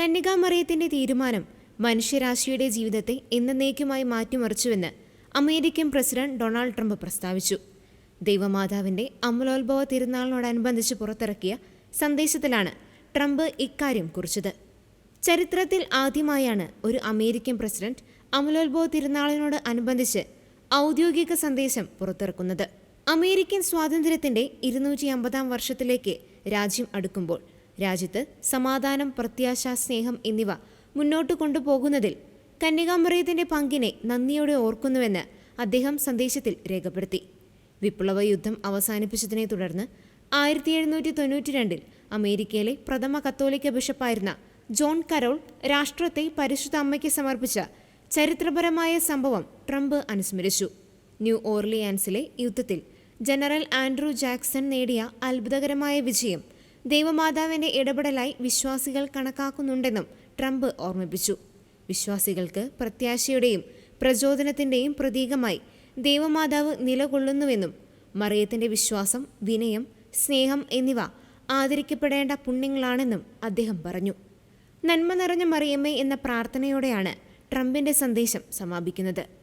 കന്യകാമറിയത്തിന്റെ തീരുമാനം മനുഷ്യരാശിയുടെ ജീവിതത്തെ എന്നേക്കുമായി മാറ്റിമറിച്ചുവെന്ന് അമേരിക്കൻ പ്രസിഡന്റ് ഡൊണാൾഡ് ട്രംപ് പ്രസ്താവിച്ചു. ദൈവമാതാവിന്റെ അമലോത്ഭവ തിരുനാളിനോടനുബന്ധിച്ച് പുറത്തിറക്കിയ സന്ദേശത്തിലാണ് ട്രംപ് ഇക്കാര്യം കുറിച്ചത്. ചരിത്രത്തിൽ ആദ്യമായാണ് ഒരു അമേരിക്കൻ പ്രസിഡന്റ് അമലോത്ഭവ തിരുനാളിനോട് അനുബന്ധിച്ച് ഔദ്യോഗിക സന്ദേശം പുറത്തിറക്കുന്നത്. അമേരിക്കൻ സ്വാതന്ത്ര്യത്തിന്റെ ഇരുന്നൂറ്റി അമ്പതാം വർഷത്തിലേക്ക് രാജ്യം അടുക്കുമ്പോൾ രാജ്യത്ത് സമാധാനം പ്രത്യാശ സ്നേഹം എന്നിവ മുന്നോട്ട് കൊണ്ടുപോകുന്നതിൽ കന്യകാമറിയത്തിന്റെ പങ്കിനെ നന്ദിയോടെ ഓർക്കുന്നുവെന്ന് അദ്ദേഹം സന്ദേശത്തിൽ രേഖപ്പെടുത്തി. വിപ്ലവ യുദ്ധം അവസാനിപ്പിച്ചതിനെ തുടർന്ന് ആയിരത്തി എഴുന്നൂറ്റി തൊണ്ണൂറ്റി രണ്ടിൽ അമേരിക്കയിലെ പ്രഥമ കത്തോലിക്ക ബിഷപ്പായിരുന്ന ജോൺ കരോൾ രാഷ്ട്രത്തെ പരിശുദ്ധ അമ്മയ്ക്ക് സമർപ്പിച്ച ചരിത്രപരമായ സംഭവം ട്രംപ് അനുസ്മരിച്ചു. ന്യൂ ഓർലിയാൻസിലെ യുദ്ധത്തിൽ ജനറൽ ആൻഡ്രൂ ജാക്സൺ നേടിയ അത്ഭുതകരമായ വിജയം ദൈവമാതാവിന്റെ ഇടപെടലായി വിശ്വാസികൾ കണക്കാക്കുന്നുണ്ടെന്നും ട്രംപ് ഓർമ്മിപ്പിച്ചു. വിശ്വാസികൾക്ക് പ്രത്യാശയുടെയും പ്രചോദനത്തിന്റെയും പ്രതീകമായി ദൈവമാതാവ് നിലകൊള്ളുന്നുവെന്നും മറിയത്തിന്റെ വിശ്വാസം വിനയം സ്നേഹം എന്നിവ ആദരിക്കപ്പെടേണ്ട പുണ്യങ്ങളാണെന്നും അദ്ദേഹം പറഞ്ഞു. നന്മ നിറഞ്ഞ മറിയമ്മേ എന്ന പ്രാർത്ഥനയോടെയാണ് ട്രംപിന്റെ സന്ദേശം സമാപിക്കുന്നത്.